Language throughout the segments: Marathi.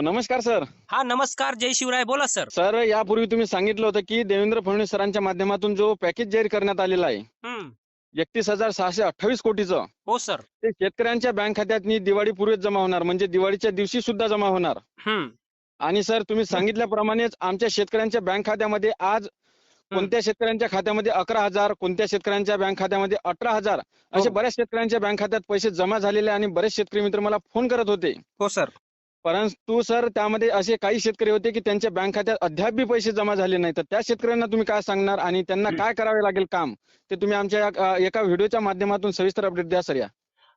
नमस्कार सर. हा नमस्कार जय शिवराय. बोला सर. सर यापूर्वी तुम्ही सांगितलं होतं की देवेंद्र फडणवीस सरांच्या माध्यमातून जो पॅकेज जाहीर करण्यात आलेला आहे एकतीस हजार सहाशे अठ्ठावीस कोटीचं हो सर. ते शेतकऱ्यांच्या बँक खात्यात दिवाळीपूर्वीच जमा होणार म्हणजे दिवाळीच्या दिवशी सुद्धा जमा होणार. आणि सर तुम्ही सांगितल्याप्रमाणेच आमच्या शेतकऱ्यांच्या बँक खात्यामध्ये आज कोणत्या शेतकऱ्यांच्या खात्यामध्ये अकरा हजार कोणत्या शेतकऱ्यांच्या बँक खात्यामध्ये अठरा हजार असे हो. बऱ्याच शेतकऱ्यांच्या बँक खात्यात पैसे जमा झालेले आणि बरेच शेतकरी मित्र मला फोन करत होते. हो सर. परंतु सर त्यामध्ये असे काही शेतकरी होते की त्यांच्या बँक खात्यात अद्याप बी पैसे जमा झाले नाही तर त्या शेतकऱ्यांना तुम्ही काय सांगणार आणि त्यांना काय करावे लागेल काम? ते तुम्ही आमच्या अ, एका व्हिडिओच्या माध्यमातून सविस्तर अपडेट द्या सर या.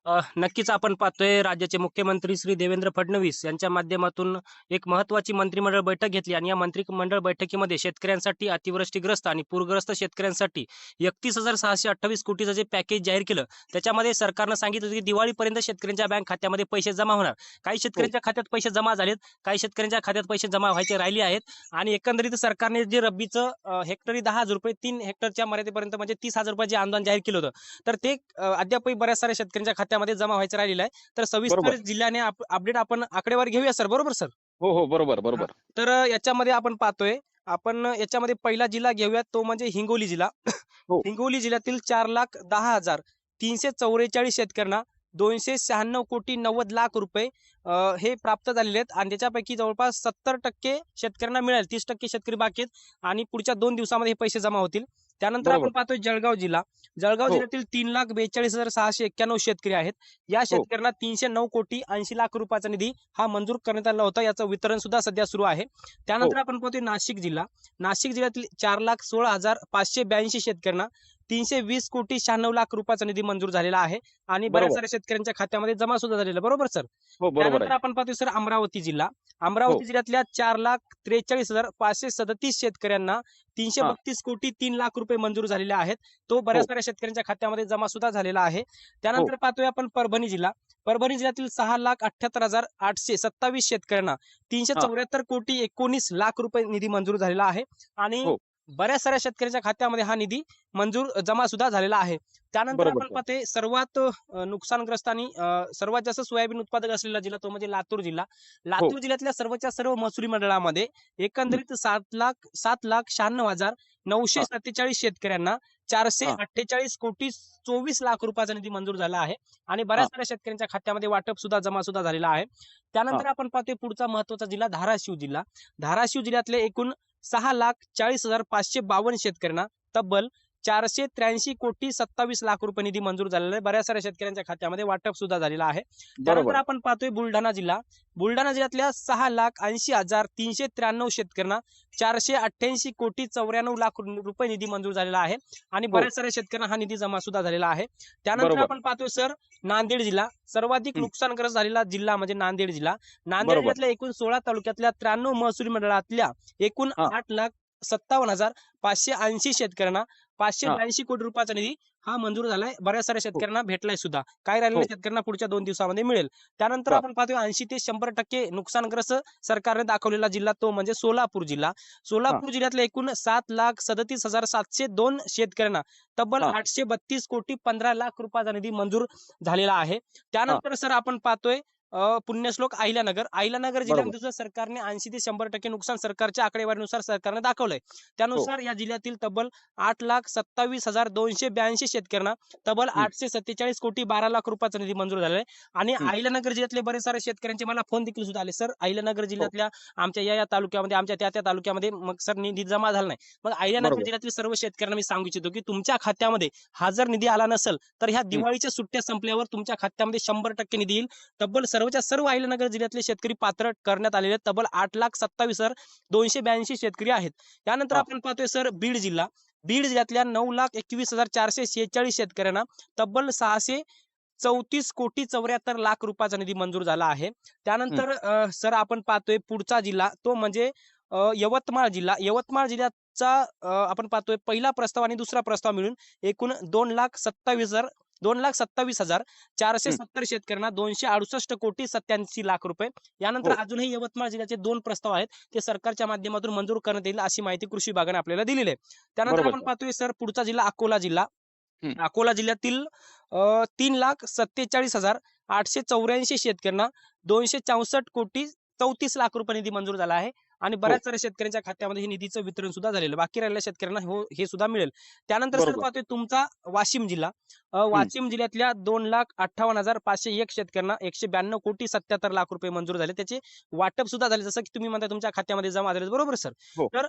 नक्कीच आपण पाहतोय राज्याचे मुख्यमंत्री श्री देवेंद्र फडणवीस यांच्या माध्यमातून एक महत्वाची मंत्रिमंडळ बैठक घेतली आणि या मंत्रिमंडळ बैठकीमध्ये शेतकऱ्यांसाठी अतिवृष्टीग्रस्त आणि पूरग्रस्त शेतकऱ्यांसाठी एकतीस हजार सहाशे अठ्ठावीस कोटीचं जे पॅकेज जाहीर केलं त्याच्यामध्ये सरकारनं सांगितलं होतं की दिवाळीपर्यंत शेतकऱ्यांच्या बँक खात्यामध्ये पैसे जमा होणार. काही शेतकऱ्यांच्या खात्यात पैसे जमा झालेत काही शेतकऱ्यांच्या खात्यात पैसे जमा व्हायचे राहिले आहेत आणि एकंदरीत सरकारने जे रब्बीचं हेक्टरी दहा हजार रुपये तीन हेक्टरच्या मर्यादेपर्यंत म्हणजे तीस हजार रुपये जे अनुदान जाहीर केलं होतं तर ते अद्यापही बऱ्याच साऱ्या शेतकऱ्यांच्या खात्यामध्ये जमा व्हायचं राहिलेलं आहे. तर सविस्तर बरोबर. जिल्ह्याने अपडेट आपण आकडेवारी घेऊया सर. बरोबर सर? हो हो. बरोबर बरोबर. तर अ, याच्यामध्ये आपण पाहतोय आपण अ, याच्यामध्ये पहिला जिल्हा घेऊयात तो म्हणजे हिंगोली जिल्हा. हो. हिंगोली जिल्ह्यातील चार लाख दहा हजार तीनशे चौवेचाळीस शेतकऱ्यांना दोनशे शहाण्णव कोटी नव्वद लाख रुपये अ, हे प्राप्त झालेले आहेत. आणि त्याच्यापैकी जवळपास सत्तर टक्के शेतकऱ्यांना मिळेल. तीस टक्के शेतकरी बाकी आहेत. आणि पुढच्या दोन दिवसामध्ये हे पैसे जमा होतील. त्यानंतर. आपण पाहतोय जळगाव जिल्हा. जळगाव हो. जिल्ह्यातील तीन लाख बेचाळीस हजार सहाशे एक्क्याण्णव शेतकरी आहेत. या शेतकऱ्यांना तीनशे नऊ कोटी ऐंशी लाख रुपयाचा निधी हा मंजूर करण्यात आला होता. याचं वितरण सुद्धा सध्या सुरू आहे. त्यानंतर आपण पाहतोय नाशिक जिल्हा. नाशिक जिल्ह्यातील चार लाख सोळा हजार पाचशे ब्याऐंशी शेतकऱ्यांना तीनशे वीस कोटी शहाण्णव लाख रुपयाचा निधी मंजूर झालेला आहे आणि बऱ्याच. साऱ्या शेतकऱ्यांच्या खात्यामध्ये जमा सुद्धा झालेला. बरोबर सर हो त्यानंतर आपण पाहतोय सर अमरावती जिल्हा अमरावती हो. जिल्ह्यातल्या चार लाख त्रेचाळीस हजार पाचशे सदतीस शेतकऱ्यांना तीनशे. बत्तीस कोटी तीन लाख रुपये मंजूर झालेले आहेत तो बऱ्याच हो. साऱ्या शेतकऱ्यांच्या खात्यामध्ये जमा सुद्धा झालेला आहे त्यानंतर पाहतोय आपण परभणी जिल्हा परभणी जिल्ह्यातील सहा लाख अठ्याहत्तर हजार आठशे सत्तावीस शेतकऱ्यांना तीनशे. चौऱ्याहत्तर कोटी एकोणीस लाख रुपये निधी मंजूर झालेला आहे आणि. बऱ्याच साऱ्या शेतकऱ्यांच्या खात्यामध्ये हा निधी मंजूर जमा सुद्धा झालेला आहे. त्यानंतर आपण सर. पाहतोय सर्वात नुकसानग्रस्त आणि सर्वात जास्त सोयाबीन उत्पादक असलेला जिल्हा तो म्हणजे लातूर जिल्हा. लातूर जिल्ह्यातल्या सर्वच्या सर्व महसुली मंडळामध्ये एकंदरीत सात लाख सात लाख शहाण्णव हजार नऊशे हा. सत्तेचाळीस शेतकऱ्यांना चारशे हा. अठ्ठेचाळीस कोटी चोवीस लाख रुपयाचा निधी मंजूर झाला आहे. आणि बऱ्याच साऱ्या शेतकऱ्यांच्या खात्यामध्ये वाटप सुद्धा जमा सुद्धा झालेला आहे. त्यानंतर आपण पाहतोय पुढचा महत्त्वाचा जिल्हा धाराशिव जिल्हा. धाराशिव जिल्ह्यातले एकूण सहा लाख चाळीस हजार पाचशे बावन्न शेतकऱ्यांना तब्बल चारशे त्र्याऐंशी कोटी सत्तावीस लाख रुपये निधी मंजूर झालेला आहे. बऱ्याच साऱ्या शेतकऱ्यांच्या खात्यामध्ये वाटप सुद्धा झालेला आहे. त्यानंतर आपण पाहतोय बुलढाणा जिल्हा. बुलढाणा जिल्ह्यातल्या सहा लाख ऐंशी हजार तीनशे त्र्याण्णव शेतकऱ्यांना चारशे अठ्ठ्याऐंशी कोटी चौऱ्याण्णव लाख रुपये निधी मंजूर झालेला आहे. आणि बऱ्याच साऱ्या शेतकऱ्यांना हा निधी जमा सुद्धा झालेला आहे. त्यानंतर. आपण पाहतोय सर नांदेड जिल्हा. सर्वाधिक हं. नुकसानग्रस्त झालेला जिल्हा म्हणजे नांदेड जिल्हा. नांदेड. जिल्ह्यातल्या एकूण सोळा तालुक्यातल्या त्र्याण्णव महसुली मंडळातल्या एकूण हा. आठ लाख सत्तावन्न हजार पाचशे ऐंशी शेतकऱ्यांना पाचशे हा. ब्याऐंशी कोटी रुपयाचा निधी हा मंजूर झालाय बऱ्याच साऱ्या शेतकऱ्यांना भेटलाय सुद्धा काय राहिलेल्या हो. शेतकऱ्यांना पुढच्या दोन दिवसामध्ये मिळेल त्यानंतर हा. आपण पाहतोय ऐंशी ते शंभर टक्के नुकसानग्रस्त सरकारने दाखवलेला जिल्हा तो म्हणजे सोलापूर जिल्हा सोलापूर जिल्ह्यातल्या एकूण सात लाख सदतीस हजार सातशे दोन शेतकऱ्यांना तब्बल हा. आठशे बत्तीस कोटी पंधरा लाख रुपयाचा निधी मंजूर झालेला आहे त्यानंतर सर आपण पाहतोय पुण्यश्लोक अहिल्यानगर अहिल्यानगर जिल्ह्यामध्ये सुद्धा सरकारने ऐंशी ते शंभर टक्के नुकसान सरकारच्या आकडेवारीनुसार सरकारने दाखवलंय त्यानुसार हो. या जिल्ह्यातील तब्बल आठ लाख सत्तावीस हजार दोनशे ब्याऐंशी शेतकऱ्यांना तब्बल. आठशे सत्तेचाळीस कोटी बारा लाख रुपयाचा निधी मंजूर आहे आणि. अहिल्यानगर जिल्ह्यातले बरेच सारे शेतकऱ्यांचे मला फोन देखील सुद्धा आले सर अहिल्यानगर हो. जिल्ह्यातल्या आमच्या या या तालुक्यामध्ये आमच्या त्या त्या तालुक्यामध्ये मग सर निधी जमा झाला नाही मग अहिल्यानगर. जिल्ह्यातील सर्व शेतकऱ्यांना मी सांगू इच्छितो की तुमच्या खात्यामध्ये हा जर निधी आला नसेल तर ह्या दिवाळीच्या सुट्ट्या संपल्यावर तुमच्या खात्यामध्ये शंभर टक्के निधी येईल तब्बल सर्वच्या सर्व अहिल्यानगर जिल्ह्यातले शेतकरी पात्र करण्यात आलेले. तब्बल आठ लाख सत्तावीस हजार दोनशे ब्याऐंशी शेतकरी आहेत. त्यानंतर. आपण पाहतोय सर बीड जिल्हा. बीड जिल्ह्यातल्या नऊ लाख एकवीस हजार चारशे शेहेचाळीस शेतकऱ्यांना तब्बल सहाशे चौतीस कोटी चौऱ्याहत्तर लाख रुपयाचा निधी मंजूर झाला आहे. त्यानंतर सर आपण पाहतोय पुढचा जिल्हा तो म्हणजे यवतमाळ जिल्हा. यवतमाळ जिल्ह्याचा आपण पाहतोय पहिला प्रस्ताव आणि दुसरा प्रस्ताव मिळून एकूण दोन लाख सत्तावीस हजार दोन लाख सत्तावीस हजार चारशे. सत्तर शेतकऱ्यांना दोनशे अडुसष्ट कोटी सत्याऐंशी लाख रुपये यानंतर हो. अजूनही यवतमाळ जिल्ह्याचे दोन प्रस्ताव आहेत ते सरकारच्या माध्यमातून मंजूर करण्यात येईल अशी माहिती कृषी विभागाने आपल्याला दिलेली आहे त्यानंतर आपण. पाहतोय सर पुढचा जिल्हा अकोला जिल्हा. अकोला जिल्ह्यातील तीन लाख सत्तेचाळीस हजार आठशे चौऱ्याऐंशी शेतकऱ्यांना दोनशे चौसष्ट कोटी चौतीस लाख रुपये निधी मंजूर झाला आहे आणि बऱ्याच साऱ्या शेतकऱ्यांच्या खात्यामध्ये हे निधीचं वितरण सुद्धा झालेलं. बाकी राहिलेल्या शेतकऱ्यांना हो- हे सुद्धा मिळेल. त्यानंतर सर. पाहतोय तुमचा वाशिम जिल्हा. वाशिम जिल्ह्यातल्या दोन लाख अठ्ठावन्न हजार पाचशे एक शेतकऱ्यांना एकशे ब्याण्णव कोटी सत्याहत्तर लाख रुपये मंजूर झाले. त्याचे वाटप सुद्धा झाले. जसं की तुम्ही म्हणता तुमच्या खात्यामध्ये जमा झाले बरोबर सर? हो तर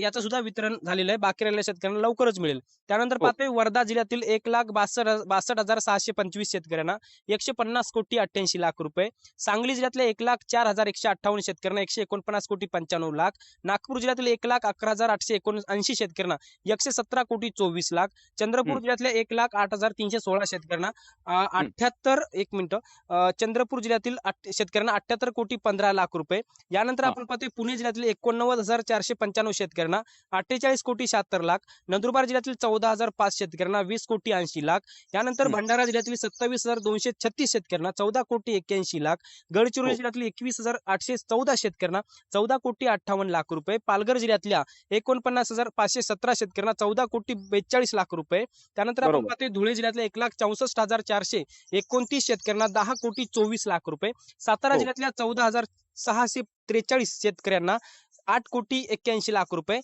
याचं सुद्धा वितरण झालेलं आहे. बाकी राहिलेल्या शेतकऱ्यांना लवकरच मिळेल. त्यानंतर हो. पाहतोय वर्धा जिल्ह्यातील एक लाख बासष्ट बासष्ट हजार सहाशे पंचवीस शेतकऱ्यांना एकशे पन्नास कोटी अठ्ठ्याऐंशी लाख रुपये. सांगली जिल्ह्यातल्या एक लाख चार हजार एकशे अठ्ठावन्न शेतकऱ्यांना एकशे एकोणपन्नास कोटी पंच्याण्णव लाख नागपूर जिल्ह्यातील एक लाख अकरा हजार आठशे एकोणऐंशी शेतकऱ्यांना एकशे सतरा कोटी चोवीस लाख चंद्रपूर. जिल्ह्यातल्या एक लाख आठ हजार तीनशे सोळा शेतकऱ्यांना अठ्याहत्तर एक मिनिट चंद्रपूर जिल्ह्यातील आठ- शेतकऱ्यांना अठ्याहत्तर कोटी पंधरा लाख रुपये यानंतर. आपण पाहतोय पुणे जिल्ह्यातील एकोणनव्वद हजार चारशे पंच्याण्णव शेतकऱ्यांना अठ्ठेचाळीस कोटी शहात्तर लाख नंदुरबार जिल्ह्यातील चौदा हजार पाच शेतकऱ्यांना वीस कोटी ऐंशी लाख यानंतर. भंडारा जिल्ह्यातील सत्तावीस हजार दोनशे छत्तीस शेतकऱ्यांना चौदा कोटी एक्क्याऐंशी लाख गडचिरोली हो. जिल्ह्यातील एकवीस हजार आठशे चौदा शेतकऱ्यांना चौदा कोटी अठ्ठावन्न लाख रुपये. पालघर जिल्ह्यातल्या एकोणपन्नास हजार पाचशे सतरा शेतकऱ्यांना चौदा कोटी बेचाळीस लाख रुपये. त्यानंतर आपण. पाहतोय धुळे जिल्ह्यातल्या एक लाख चौसष्ट हजार चारशे एकोणतीस शेतकऱ्यांना दहा कोटी चोवीस लाख रुपये. सातारा हो. जिल्ह्यातल्या चौदा हजार सहाशे त्रेचाळीस शेतकऱ्यांना आठ कोटी एक्क्याऐंशी लाख रुपये.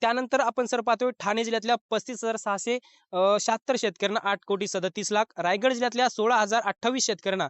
त्यानंतर आपण सर पाहतोय ठाणे जिल्ह्यातल्या पस्तीस हजार सहाशे शहात्तर शेतकऱ्यांना आठ कोटी सदतीस लाख. रायगड जिल्ह्यातल्या सोळा हजार अठ्ठावीस शेतकऱ्यांना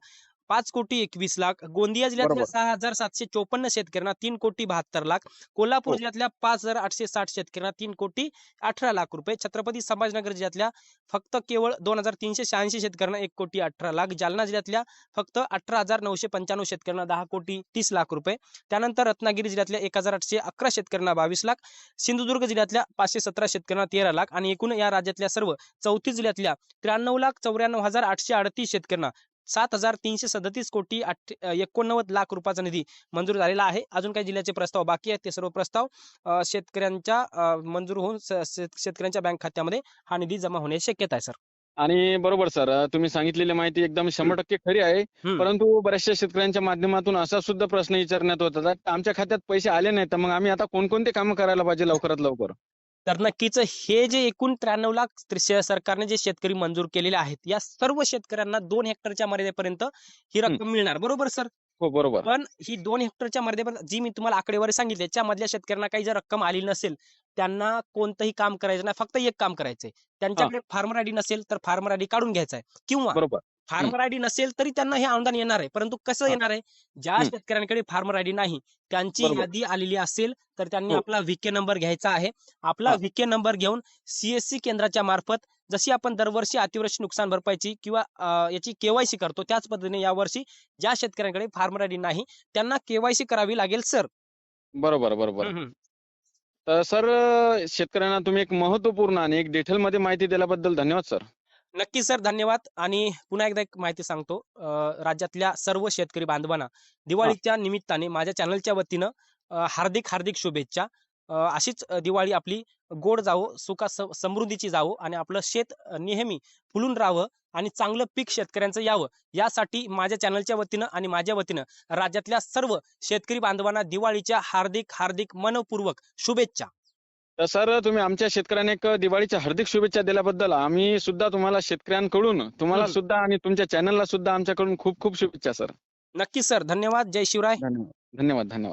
पाच कोटी एकवीस लाख गोंदिया जिल्ह्यातल्या. सहा हजार सातशे चोपन्न शेतकऱ्यांना तीन कोटी बहात्तर लाख कोल्हापूर हो. जिल्ह्यातल्या पाच हजार आठशे साठ शेतकऱ्यांना तीन कोटी अठरा लाख रुपये छत्रपती संभाजीनगर जिल्ह्यातल्या फक्त केवळ दोन हजार तीनशे शहाऐंशी शेतकऱ्यांना एक कोटी अठरा लाख जालना जिल्ह्यातल्या फक्त अठरा हजार नऊशे पंच्याण्णव शेतकऱ्यांना दहा कोटी तीस लाख रुपये त्यानंतर रत्नागिरी जिल्ह्यातल्या एक हजार आठशे अकरा शेतकऱ्यांना बावीस लाख सिंधुदुर्ग जिल्ह्यातल्या पाचशे सतरा शेतकऱ्यांना तेरा लाख आणि एकूण या राज्यातल्या सर्व चौतीस जिल्ह्यातल्या त्र्याण्णव लाख चौऱ्याण्णव हजार आठशे अडतीस शेतकऱ्यांना सात हजार तीनशे सदतीस कोटी एकोणनव्वद लाख रुपयाचा निधी मंजूर झालेला आहे. अजून काही जिल्ह्याचे प्रस्ताव बाकी आहेत. ते सर्व प्रस्ताव शेतकऱ्यांच्या मंजूर होऊन शेतकऱ्यांच्या बँक खात्यामध्ये हा निधी जमा होण्याची शक्यता आहे सर. आणि बरोबर सर. तुम्ही सांगितलेली माहिती एकदम शंभर टक्के खरी आहे. परंतु बऱ्याचशा शेतकऱ्यांच्या माध्यमातून असा सुद्धा प्रश्न विचारण्यात होता आमच्या खात्यात पैसे आले नाही तर मग आम्ही आता कोणकोणते कामं करायला पाहिजे लवकरात लवकर? तर नक्कीच हे जे एकूण त्र्याण्णव लाख सरकारने जे शेतकरी मंजूर केलेले आहेत या सर्व शेतकऱ्यांना दोन हेक्टरच्या मर्यादेपर्यंत ही रक्कम मिळणार. बरोबर सर? हो बरोबर. पण ही दोन हेक्टरच्या मर्यादेपर्यंत जी मी तुम्हाला आकडेवारी सांगितली त्यामधल्या शेतकऱ्यांना काही जर रक्कम आली नसेल त्यांना कोणतंही काम करायचं नाही फक्त एक काम करायचंय. त्यांच्याकडे फार्मर आयडी नसेल तर फार्मर आयडी काढून घ्यायचा आहे. किंवा बरोबर. फार्मर आयडी नसेल तरी त्यांना हे अनुदान येणार आहे परंतु कसं. येणार आहे ज्या. शेतकऱ्यांकडे फार्मर आयडी नाही त्यांची. यादी आलेली असेल तर त्यांनी हो. आपला व्हीके नंबर घ्यायचा आहे आपला. व्हीके नंबर घेऊन सीएससी केंद्राच्या मार्फत जशी आपण दरवर्षी अतिवृष्टी नुकसान भरपाईची किंवा याची केवायसी करतो त्याच पद्धतीने यावर्षी ज्या शेतकऱ्यांकडे फार्मर आयडी नाही त्यांना केवायसी करावी लागेल सर बरोबर बरोबर तर सर शेतकऱ्यांना तुम्ही एक महत्त्वपूर्ण आणि एक डिटेल मध्ये माहिती दिल्याबद्दल धन्यवाद सर नक्की सर धन्यवाद. आणि पुन्हा एकदा एक माहिती सांगतो. राज्यातल्या सर्व शेतकरी बांधवांना दिवाळीच्या निमित्ताने माझ्या चॅनलच्या वतीनं हार्दिक हार्दिक शुभेच्छा. अशीच दिवाळी आपली गोड जावो सुखा समृद्धीची जावो आणि आपलं शेत नेहमी फुलून राहावं आणि चांगलं पीक शेतकऱ्यांचं यावं यासाठी माझ्या चॅनलच्या वतीनं आणि माझ्या वतीनं राज्यातल्या सर्व शेतकरी बांधवांना दिवाळीच्या हार्दिक हार्दिक मनपूर्वक शुभेच्छा. तर सर तुम्ही आमच्या शेतकऱ्यांना एक दिवाळीच्या हार्दिक शुभेच्छा दिल्याबद्दल आम्ही सुद्धा तुम्हाला शेतकऱ्यांकडून तुम्हाला. सुद्धा आणि तुमच्या चॅनलला सुद्धा आमच्याकडून खूप खूप शुभेच्छा सर. नक्की सर. धन्यवाद. जय शिवराय. धन्यवाद. धन्यवाद. धन्यवाद.